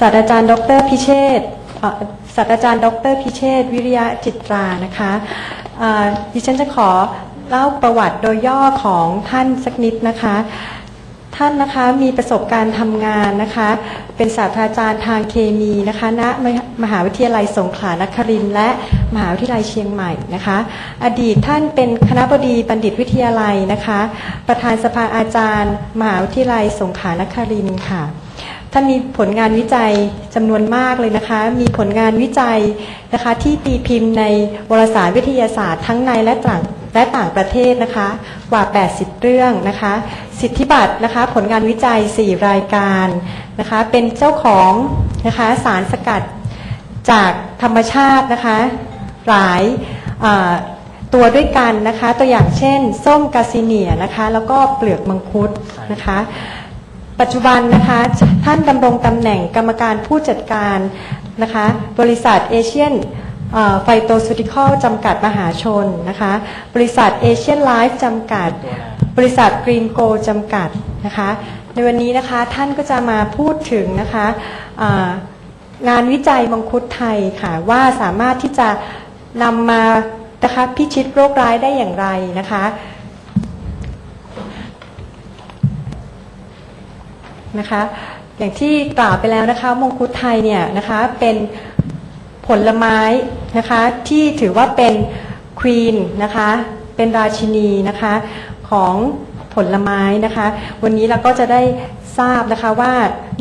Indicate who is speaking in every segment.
Speaker 1: ศาสตราจารย์ ดรพิเชษศาสตราจารย์ ดรพิเชษวิริยะจิตรานะคะดิฉันจะขอเล่าประวัติโดยย่อของท่านสักนิดนะคะ ท่านนะคะมีประสบการณ์ทำงานนะคะ เป็นศาสตราจารย์ทางเคมีนะคะณมหาวิทยาลัยสงขลานครินทร์และมหาวิทยาลัยเชียงใหม่นะคะ อดีตท่านเป็นคณะบดีบัณฑิตวิทยาลัยนะคะ ประธานสภาอาจารย์ มหาวิทยาลัยสงขลานครินทร์ค่ะ ท่านมีผลงานวิจัยจำนวนมากเลยนะคะ มีผลงานวิจัยนะคะที่ตีพิมพ์ในวารสารวิทยาศาสตร์ทั้งในและต่างและต่างประเทศนะคะ กว่า 80 เรื่องนะคะ สิทธิบัตรนะคะ ผลงานวิจัย 4 รายการนะคะ เป็นเจ้าของนะคะสารสกัดจากธรรมชาตินะคะ หลายตัวด้วยกันนะคะ ตัวอย่างเช่น ส้มกาซิเนียนะคะ แล้วก็เปลือกมังคุดนะคะ ปัจจุบันนะคะท่านดำรงตำแหน่งกรรมการผู้จัดการนะคะบริษัทเอเชียนไฟโตซูติคอลจำกัดมหาชนนะคะบริษัทเอเชียนไลฟ์จำกัด บริษัทกรีนโกจำกัดนะคะในวันนี้นะคะท่านก็จะมาพูดถึงนะคะอ่างานวิจัยมังคุดไทยค่ะว่าสามารถที่จะนำมานะคะพิชิตโรคร้ายได้อย่างไรนะคะ นะคะ อย่างที่กล่าวไปแล้วนะคะ มงคุดไทยเนี่ยนะคะเป็นผลไม้นะคะที่ถือว่าเป็นควีนนะคะเป็นราชินีนะคะของผลไม้นะคะ วันนี้เราก็จะได้ทราบนะคะว่า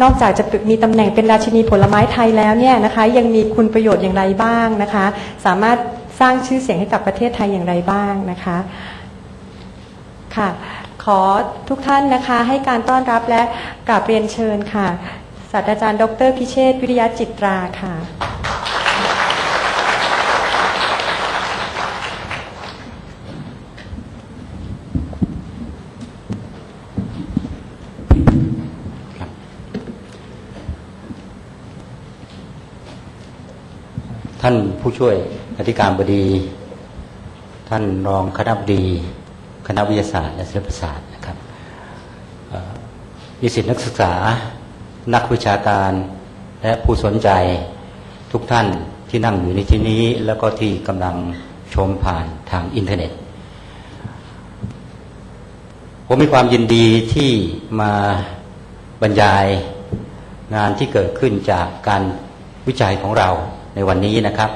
Speaker 1: นอกจากจะมีตำแหน่งเป็นราชินีผลไม้ไทยแล้วเนี่ยนะคะยังมีคุณประโยชน์อย่างไรบ้างนะคะ สามารถสร้างชื่อเสียงให้กับประเทศไทยอย่างไรบ้างนะคะค่ะ ขอทุกท่านนะคะให้การต้อนรับและกราบเรียนเชิญค่ะ ศาสตราจารย์ ดรพิเชษวิริยะจิตราค่ะ
Speaker 2: ท่านผู้ช่วยอธิการบดี ท่านรองคณะบดี คณะวิทยาศาสตร์และศิลปศาสตร์นะครับเอ่อนิสิตนักศึกษา นักวิชาการและผู้สนใจทุกท่านที่นั่งอยู่ในที่นี้ แล้วก็ที่กำลังชมผ่านทางอินเทอร์เน็ต ผมมีความยินดีที่มาบรรยายงานที่เกิดขึ้นจากการวิจัยของเราในวันนี้นะครับ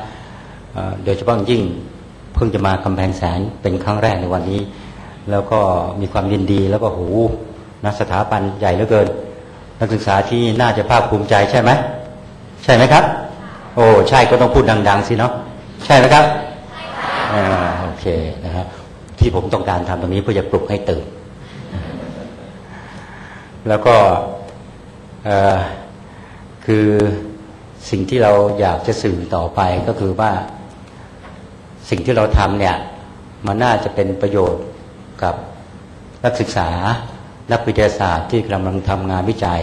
Speaker 2: โดยเฉพาะยิ่งเพิ่งจะมากำแพงแสนเป็นครั้งแรกในวันนี้ แล้วก็มีความยินดีแล้วก็หูนักสถาบันใหญ่เหลือเกิน นักศึกษาที่น่าจะภาคภูมิใจใช่ไหมใช่ไหมครับ โอ้ใช่ก็ต้องพูดดัง ๆ สิเนาะใช่ไหมครับอ่าโอเคนะครับที่ผมต้องการทำตรงนี้เพื่อจะปลุกให้ตื่น แล้วก็คือสิ่งที่เราอยากจะสื่อต่อไปก็คือว่า สิ่งที่เราทำเนี่ย มันน่าจะเป็นประโยชน์ กับนักศึกษานักวิทยาศาสตร์ที่กำลังทำงานวิจัย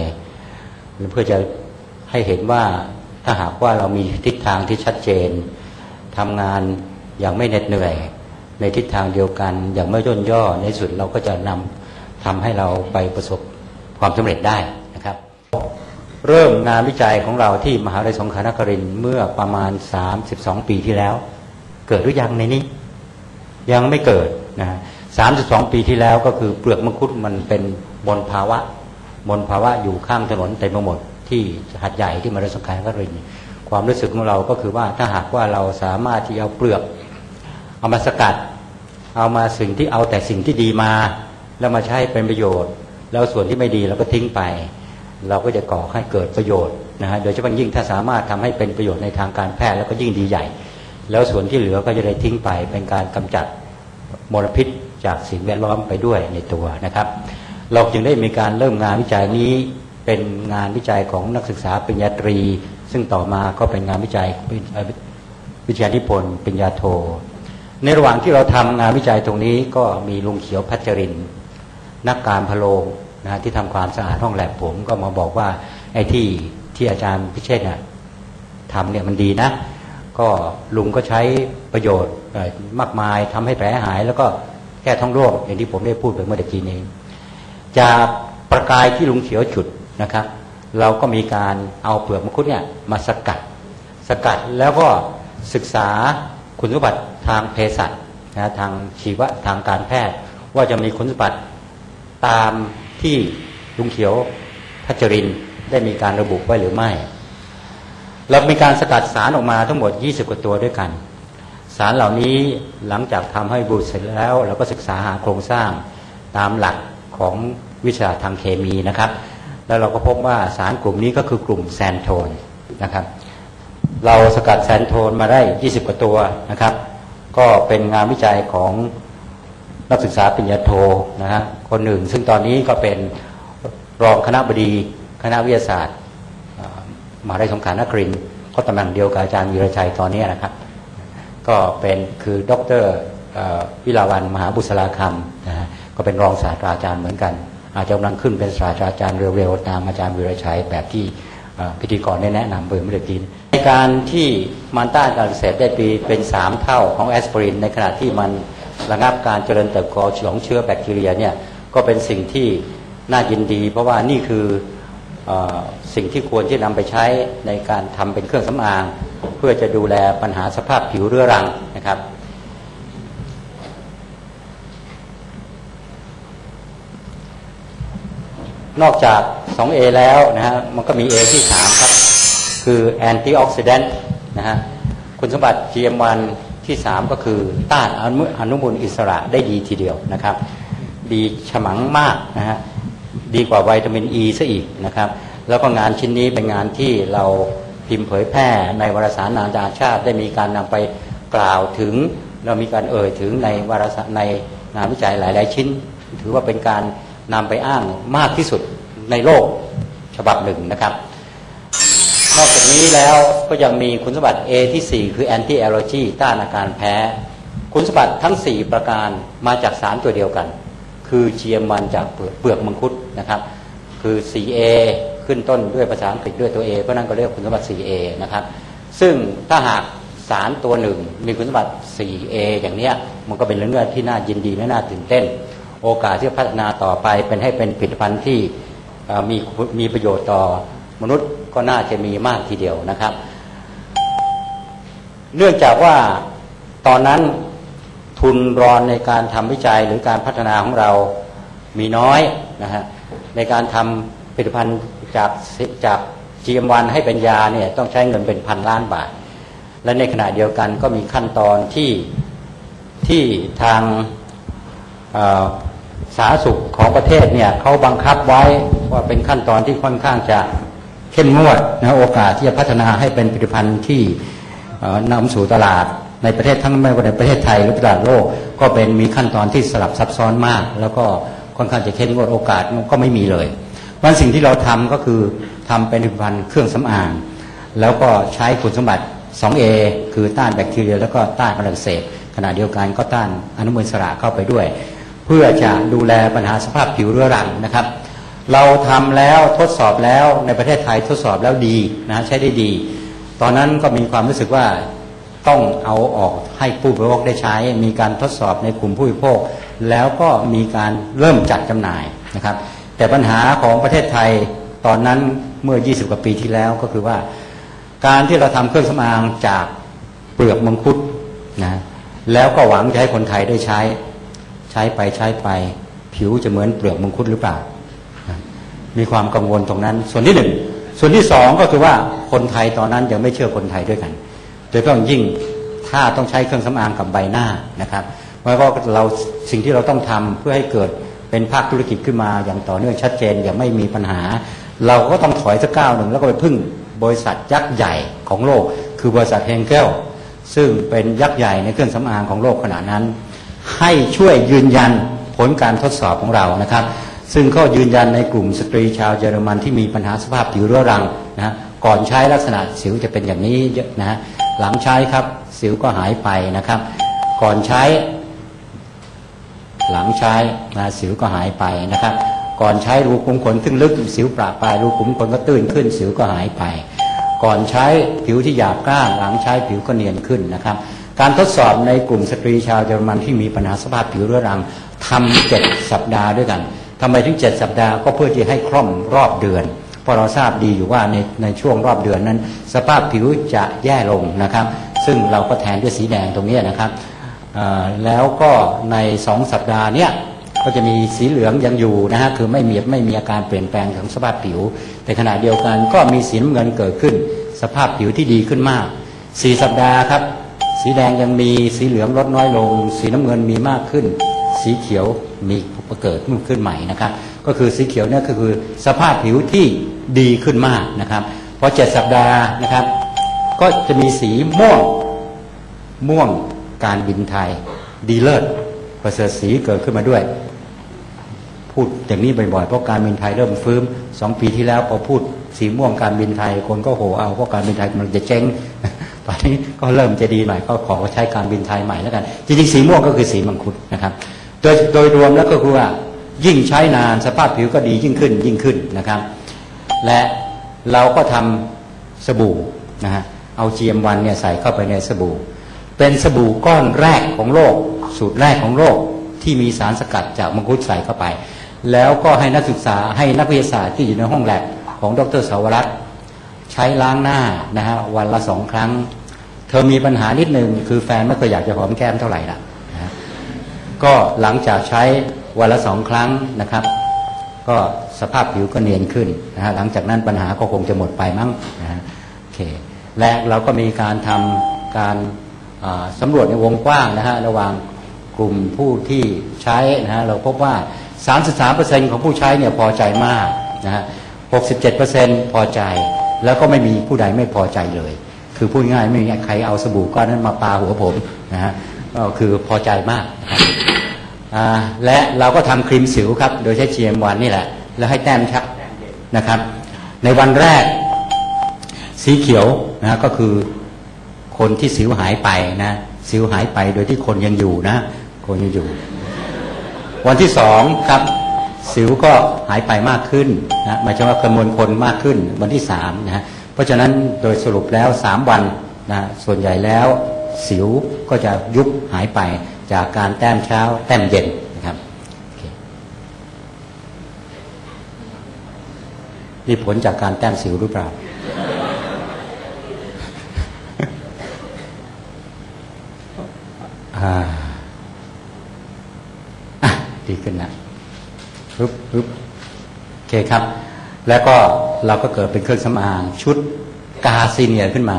Speaker 2: เพื่อจะให้เห็นว่าถ้าหากว่าเรามีทิศทางที่ชัดเจนทำงานอย่างไม่เหน็ดเหนื่อย ในทิศทางเดียวกัน อย่างไม่ย่นย่อในสุดเราก็จะนำทำให้เราไปประสบความสำเร็จได้นะครับ เริ่มงานวิจัยของเราที่มหาวิทยาลัยสงขลานครินทร์เมื่อประมาณ 32 ปีที่แล้ว เกิดหรือยังในนี้ ยังไม่เกิดนะ ฮะ32ปีที่แล้วก็คือเปลือกมังคุดมันเป็นบนภาวะบนภาวะอยู่ข้างถนนเต็มไปหมด ที่หัดใหญ่ที่มาวิทยาลัยสงขลานครินความรู้สึกของเราก็คือว่าถ้าหากว่าเราสามารถที่เอาเปลือก เอามาสกัด เอามาสิ่งที่เอาแต่สิ่งที่ดีมา แล้วมาใช้เป็นประโยชน์ แล้วส่วนที่ไม่ดีเราก็ทิ้งไป เราก็จะก่อให้เกิดประโยชน์นะฮะโดยเฉพาะยิ่งถ้าสามารถทำให้เป็นประโยชน์ในทางการแพทย์แล้วก็ยิ่งดีใหญ่ แล้วส่วนที่เหลือก็จะได้ทิ้งไปเป็นการกำจัดมลพิษ จากสิ่งแวดล้อมไปด้วยในตัวนะครับ เราจึงได้มีการเริ่มงานวิจัยนี้เป็นงานวิจัยของนักศึกษาปริญญาตรี ซึ่งต่อมาก็เป็นงานวิจัยวิทยานิพนธ์ปริญญาโท ในระหว่างที่เราทำงานวิจัยตรงนี้ก็มีลุงเขียวพัชริน นักการพะโลงนะที่ทำความสะอาดห้องแลบผมก็มาบอกว่าไอ้ที่ที่อาจารย์พิเชษเนี่ยทำเนี่ยมันดีนะ ก็ลุงก็ใช้ประโยชน์มากมายทำให้แผลหายแล้วก็ แก้ท้องร่วงอย่างที่ผมได้พูดไปเมื่อตะกี้นี้ จากประกายที่ลุงเขียวจุดนะครับ เราก็มีการเอาเปลือกมังคุดเนี่ยมาสกัด สกัดแล้วก็ศึกษาคุณสมบัติทางเภสัชนะทางชีวะทางการแพทย์ ว่าจะมีคุณสมบัติตามที่ลุงเขียวพัชรินได้มีการระบุไว้หรือไม่เรามีการสกัดสารออกมาทั้งหมด 20 กว่าตัวด้วยกันารเหล่านี้หลังจากทำให้บูดเสร็จแล้ว เราก็ศึกษาหาโครงสร้างตามหลักของวิชาทางเคมีนะครับ แล้วเราก็พบว่าสารกลุ่มนี้ก็คือกลุ่มแซนโทนนะครับ เราสกัดแซนโทนมาได้ 20 กว่าตัวนะครับ ก็เป็นงานวิจัยของนักศึกษาปริญญาโทนะฮะคนหนึ่ง ซึ่งตอนนี้ก็เป็นรองคณะบดีคณะวิทยาศาสตร์มหาวิทยาลัยสงขลานครินทร์ก็ตำแหน่งเดียวกับอาจารย์วีรชัยตอนนี้นะครับ ก็เป็นคือดรเอ่อวิลาวันมหาบุษราคำนะฮะก็เป็นรองศาสตราจารย์เหมือนกัน อาจจะกำลังขึ้นเป็นศาสตราจารย์เร็วๆตามอาจารย์วีรชัยแบบที่พิธีกรได้แนะนำเบอร์เมื่อกี้ในการที่มันต้านการอักเสพได้ปีเป็นสามเท่าของแอสไพรินในขณะที่มันระงับการเจริญเติบโตของเชื้อแบคทีเรียเนี่ยก็เป็นสิ่งที่น่ายินดี เพราะว่านี่คือ สิ่งที่ควรที่นำไปใช้ในการทำเป็นเครื่องสำอาง เพื่อจะดูแลปัญหาสภาพผิวเรื้อรังนะครับ นอกจาก 2A แล้วนะฮะมันก็มี A ที่ 3 ครับ คือแอนตี้ออกซิแดนต์นะฮะคุณสมบัติ GM1 ที่ 3 ก็คือต้านอนุอนุมูลอิสระได้ดีทีเดียวนะครับ ดีฉมังมากนะฮะ ดีกว่าวิตามินอ e ีซะอีกนะครับ แล้วก็งานชิ้นนี้เป็นงานที่เราพิมพ์เผยแพร่ในวารสารนานาชาติ ได้มีการนำไปกล่าวถึง เรามีการเอ่ยถึงในวารสารในงานวิจัยหลาย ๆ ชิ้น ถือว่าเป็นการนำไปอ้างมากที่สุดในโลกฉบับหนึ่งนะครับ นอกจากนี้แล้วก็ยังมีคุณสมบัติ A ที่ 4 คือ anti allergy ต้านอาการแพ้ คุณสมบัติทั้ง 4 ประการมาจากสารตัวเดียวกัน คือ GM1 จากเปลือกเปลือกมังคุดนะครับ คือ 4A ขึ้นต้นด้วยภาษาอังกฤษด้วยตัว A เพราะนั้นก็เรียกคุณสมบัติ 4A นะครับ ซึ่งถ้าหากสารตัวหนึ่งมีคุณสมบัติ 4A อย่างเนี้ยมันก็เป็นเรื่องที่น่ายินดีและน่าตื่นเต้น โอกาสที่จะพัฒนาต่อไปเป็นให้เป็นผลิตภัณฑ์ที่มีมีประโยชน์ต่อมนุษย์ก็น่าจะมีมากทีเดียวนะครับ เนื่องจากว่าตอนนั้น ทุนรอนในการทำวิจัยหรือการพัฒนาของเรามีน้อยนะฮะในการทำผลิตภัณฑ์จากจาก GM1 ให้เป็นยาเนี่ยต้องใช้เงินเป็นพันล้านบาท และในขณะเดียวกันก็มีขั้นตอนที่ที่ทางสาธารณสุขของประเทศเนี่ยเขาบังคับไว้ว่าเป็นขั้นตอนที่ค่อนข้างจะเข้มงวดนะโอกาสที่จะพัฒนาให้เป็นผลิตภัณฑ์ที่นำสู่ตลาด ในประเทศทั้งไม่ว่าในประเทศไทยหรือตลาดโลก ก็เป็นมีขั้นตอนที่สลับซับซ้อนมาก แล้วก็ค่อนข้างจะเข้มงวดโอกาสก็ไม่มีเลยวันสิ่งที่เราทำก็คือทำเป็นผลิตภัณฑ์เครื่องสำอาง แล้วก็ใช้คุณสมบัติ 2A คือต้านแบคทีเรีย แล้วก็ต้านการอักเสบขณะเดียวกันก็ต้านอนุมูลอิสระเข้าไปด้วย เพื่อจะดูแลปัญหาสภาพผิวเรื้อรังนะครับ เราทำแล้วทดสอบแล้วในประเทศไทยทดสอบแล้วดีนะใช้ได้ดี ตอนนั้นก็มีความรู้สึกว่า ต้องเอาออกให้ผู้บริโภคได้ใช้ มีการทดสอบในกลุ่มผู้บริโภค แล้วก็มีการเริ่มจัดจำหน่ายนะครับ แต่ปัญหาของประเทศไทยตอนนั้นเมื่อ 20 กว่าปีที่แล้วก็คือว่า การที่เราทำเครื่องสำอางจากเปลือกมังคุดนะแล้วก็หวังจะให้คนไทยได้ใช้ ใช้ไปใช้ไป ผิวจะเหมือนเปลือกมังคุดหรือเปล่านะมีความกังวลตรงนั้น ส่วนที่หนึ่งส่วนที่สองก็คือว่าคนไทยตอนนั้นยังไม่เชื่อคนไทยด้วยกัน โดยเฉพาะอย่างยิ่งถ้าต้องใช้เครื่องสำอางกับใบหน้านะครับเพราะว่าเราสิ่งที่เราต้องทำเพื่อให้เกิดเป็นภาคธุรกิจขึ้นมาอย่างต่อเนื่องชัดเจนอย่างไม่มีปัญหา เราก็ต้องถอยสักก้าวหนึ่งแล้วก็ไปพึ่งบริษัทยักษ์ใหญ่ของโลก คือบริษัทเฮงเกลซึ่งเป็นยักษ์ใหญ่ในเครื่องสำอางของโลกขณะนั้น ให้ช่วยยืนยันผลการทดสอบของเรานะครับ ซึ่งก็ยืนยันในกลุ่มสตรีชาวเยอรมันที่มีปัญหาสภาพผิวเรื้อรังนะก่อนใช้ลักษณะสิวจะเป็นอย่างนี้เยอะนะ หลังใช้ครับ สิวก็หายไปนะครับ ก่อนใช้ หลังใช้นะสิวก็หายไปนะครับ ก่อนใช้รูขุมขนซึ่งลึกสิวปราปลายรูขุมขนก็ตื้นขึ้น สิวก็หายไป ก่อนใช้ผิวที่หยาบกร้านหลังใช้ผิวก็เนียนขึ้นนะครับ การทดสอบในกลุ่มสตรีชาวเยอรมันที่มีปัญหาสภาพผิวเรื้อรังทำเจ็ดสัปดาห์ด้วยกันทำไมถึงเจ็ดสัปดาห์ก็เพื่อที่ให้คล่อมรอบเดือน เพราะเราทราบดีอยู่ว่าในในช่วงรอบเดือนนั้น สภาพผิวจะแย่ลงนะครับ ซึ่งเราก็แทนด้วยสีแดงตรงนี้นะครับแล้วก็ในสองสัปดาห์เนี้ยก็จะมีสีเหลืองยังอยู่นะฮะคือไม่มีไม่มีอาการเปลี่ยนแปลงของสภาพผิว แต่ขณะเดียวกันก็มีสีน้ำเงินเกิดขึ้น สภาพผิวที่ดีขึ้นมากสี่สัปดาห์ครับ สีแดงยังมีสีเหลืองลดน้อยลง สีน้ำเงินมีมากขึ้น สีเขียวมีเกิดขึ้นใหม่นะครับ ก็คือสีเขียวเนี่ยก็คือสภาพผิวที่ดีขึ้นมากนะครับพอเจ็ดสัปดาห์นะครับ ก็จะมีสีม่วงม่วงการบินไทยดีเลิศประเสริฐสีเกิดขึ้นมาด้วยพูดอย่างนี้บ่อยๆ เพราะการบินไทยเริ่มฟื้นสองปีที่แล้วพอพูดสีม่วงการบินไทย คนก็โหเอาเพราะการบินไทยมันจะเจ๊งตอนนี้ก็เริ่มจะดีหน่อยก็ขอใช้การบินไทยใหม่แล้วกัน จริงๆสีม่วงก็คือสีมังคุดนะครับ โดยโดยรวมแล้วก็คือว่ายิ่งใช้นานสภาพผิวก็ดียิ่งขึ้นยิ่งขึ้นนะครับ และเราก็ทำสบู่นะฮะเอา GM1 เนี่ยใส่เข้าไปในสบู่ เป็นสบู่ก้อนแรกของโลก สูตรแรกของโลกที่มีสารสกัดจากมังคุดใส่เข้าไป แล้วก็ให้นักศึกษาให้นักวิทยาศาสตร์ที่อยู่ในห้องแลบของดรสาวรัตน์ใช้ล้างหน้านะฮะวันละสองครั้ง เธอมีปัญหานิดนึงคือแฟนไม่เคยอยากจะหอมแก้มเท่าไหร่ละ ก็หลังจากใช้วันละสองครั้งนะครับ ก็สภาพผิวก็เนียนขึ้นนะฮะหลังจากนั้นปัญหาก็คงจะหมดไปมั้งนะฮะโอเคและเราก็มีการทำการสำรวจในวงกว้างนะฮะระหว่างกลุ่มผู้ที่ใช้นะฮะเราพบว่า 33%ของผู้ใช้เนี่ยพอใจมากนะฮะ67%พอใจแล้วก็ไม่มีผู้ใดไม่พอใจเลย คือพูดง่ายไม่มีใครเอาสบู่ก้อนนั้นมาปาหัวผมนะฮะก็คือพอใจมากนะครับ และเราก็ทำครีมสิวครับ โดยใช้ GM1 นี่แหละ แล้วให้แต้มชักนะครับ ในวันแรกสีเขียวนะก็คือคนที่สิวหายไปนะสิวหายไปโดยที่คนยังอยู่นะ คนยังอยู่ วันที่สองครับสิวก็หายไปมากขึ้นนะหมายถึงว่าจำนวนคนมากขึ้นวันที่สามนะเพราะฉะนั้นโดยสรุปแล้วสามวันนะส่วนใหญ่แล้ว สิวก็จะยุบหายไปจากการแต้มเช้า แต้มเย็นนะครับนี่ผลจากการแต้มสิวหรือเปล่า อ่าดีขึ้นนะปึ๊บปึ๊บโอเคครับ แล้วก็เราก็เกิดเป็นเครื่องสำอางชุดกาซีเนียขึ้นมา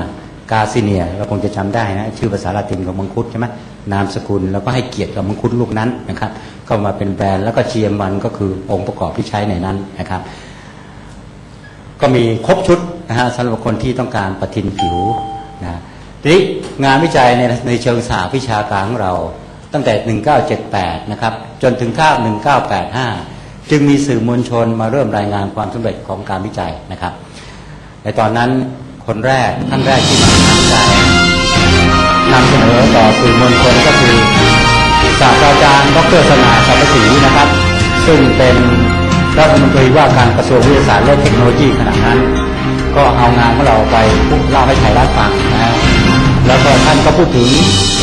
Speaker 2: กาซีเนียเราคงจะจำได้นะชื่อภาษาละตินของมังคุดใช่ไหมนามสกุลแล้วก็ให้เกียรติกับมังคุดลูกนั้นนะครับก็มาเป็นแบรนด์แล้วก็เชียมันก็คือองค์ประกอบที่ใช้ในนั้นนะครับ ก็มีครบชุดนะฮะสำหรับคนที่ต้องการประทินผิวนะทีนี้งานวิจัยในในเชิงสาวิชาการของเราตั้งแต่ 1978 นะครับ จนถึงข้าว1985 จึงมีสื่อมวลชนมาเริ่มรายงานความสำเร็จของการวิจัยนะครับ ในตอนนั้น คนแรกท่านแรกที่มาทำวิจัยนำเสนอต่อสื่อมวลชนก็คือศาสตราจารย์ดรสนาสัมปศรีนะครับ ซึ่งเป็นรัฐมนตรีว่าการกระทรวงวิทยาศาสตร์และเทคโนโลยีขณะนั้น ก็เอางานของเราไปเล่าให้ไทยรัฐฟังนะแล้วก็ท่านก็พูดถึง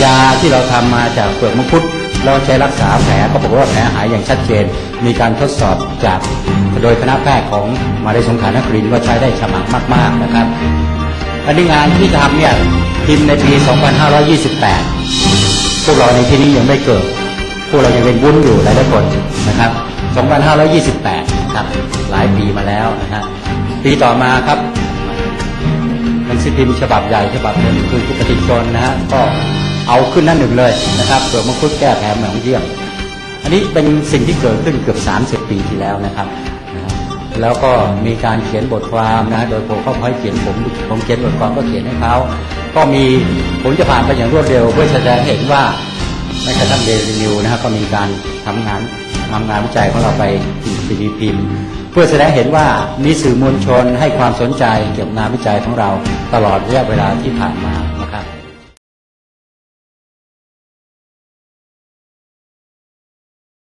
Speaker 2: ยาที่เราทำมาจากเปลือกมังคุดเราใช้รักษาแผลก็บอกว่าแผลหายอย่างชัดเจน มีการทดสอบจากโดยคณะแพทย์ของมหาวิทยาลัยสงขลานครินทร์ว่าใช้ได้ฉมังมาก ๆนะครับ อันนี้งานที่ทำเนี่ยพิมพ์ในปี 2528 พวกเราในที่นี้ยังไม่เกิด พวกเรายังเป็นวุ้นอยู่หลายๆคนนะครับ 2528นะครับหลายปีมาแล้วนะฮะปีต่อมาครับหนังสือพิมพ์ฉบับใหญ่ฉบับหนึ่งคือปฏิชนนะฮะก็เอาขึ้นหน้าหนึ่งเลยนะครับเปลือมังคุดแก้แผลเหมืองเยี่ยม อันนี้เป็นสิ่งที่เกิดขึ้นเกือบ 30 ปีที่แล้วนะครับ แล้วก็มีการเขียนบทความนะโดยผมเขาให้เขียนผมผมเขียนบทความก็เขียนให้เขาก็มีผมจะผ่านไปอย่างรวดเร็ว เพื่อแสดงเห็นว่าในกระทั่งเดลินิวนะฮะก็มีการทำงานทำงานวิจัยของเราไปตีพิมพ์ เพื่อแสดงเห็นว่ามีสื่อมวลชนให้ความสนใจเกี่ยวกับงานวิจัยของเราตลอดระยะเวลาที่ผ่านมา